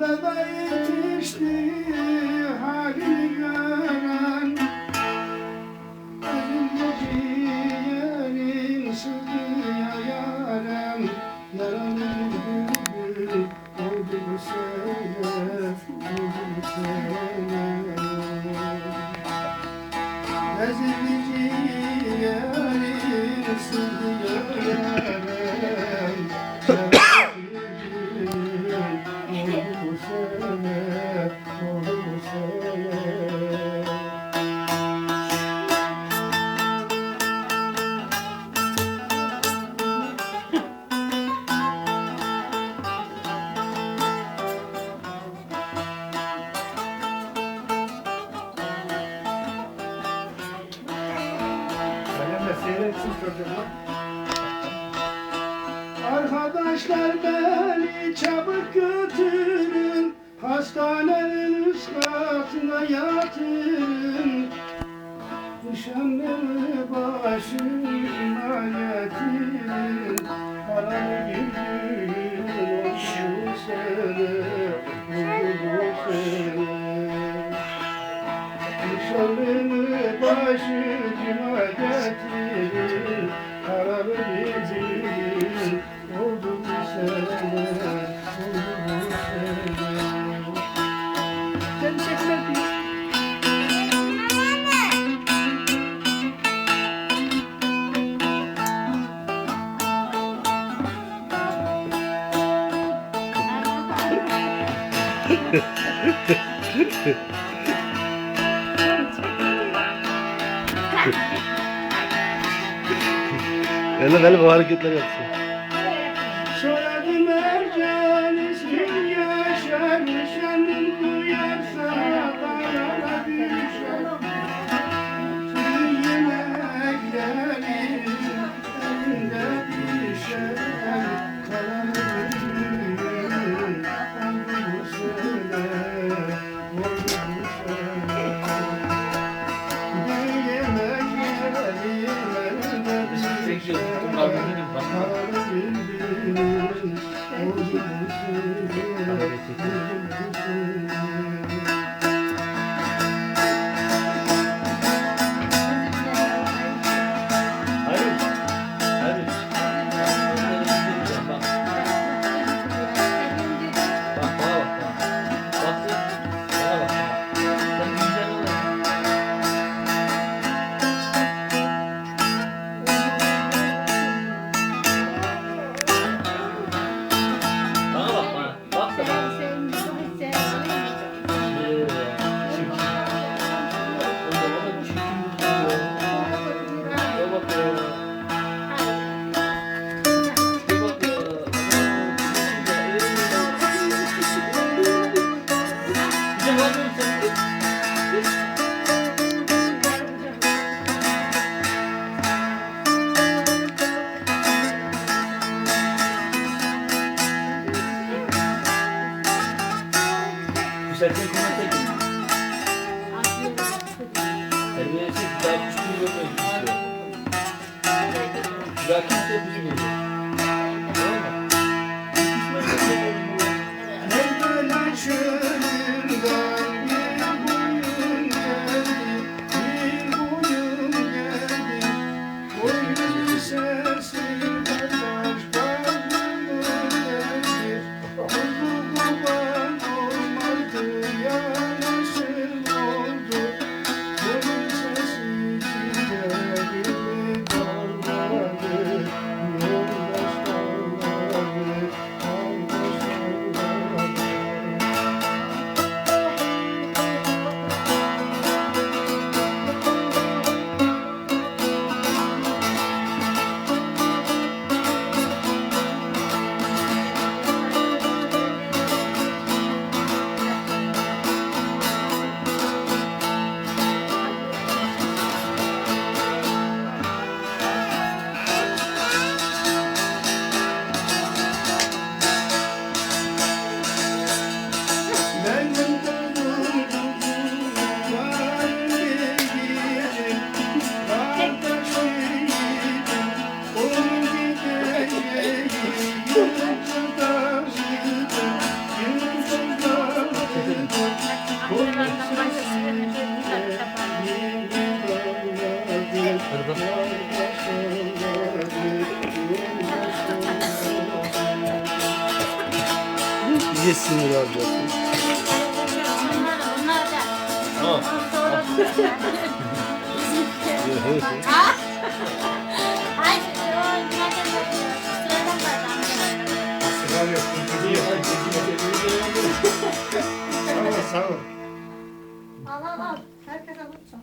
Da yetişti halini gören. Acıcı yerin sızıya yarem Yaralı bülbül oldu bu Arkadaşlar beni çabuk götürün Hastanenin üst katına yatırın. Düşen beni başıma getirin oldu bu sene Oldu bu sene. Nişanlını başıma getirin Çekmek değil Öyle böyle bu hareketler yapsın. Hayır. Sefer konuda tek. Terbiyesiz daha küçük görmeyin kimse. Daha kimse bizim gibi. Tamam mı? Her çölümden bakıyor? Sıradan bakıyor. Sigara yok. Gidiyor. Sağ ol. Al al al. Herkes alırsın.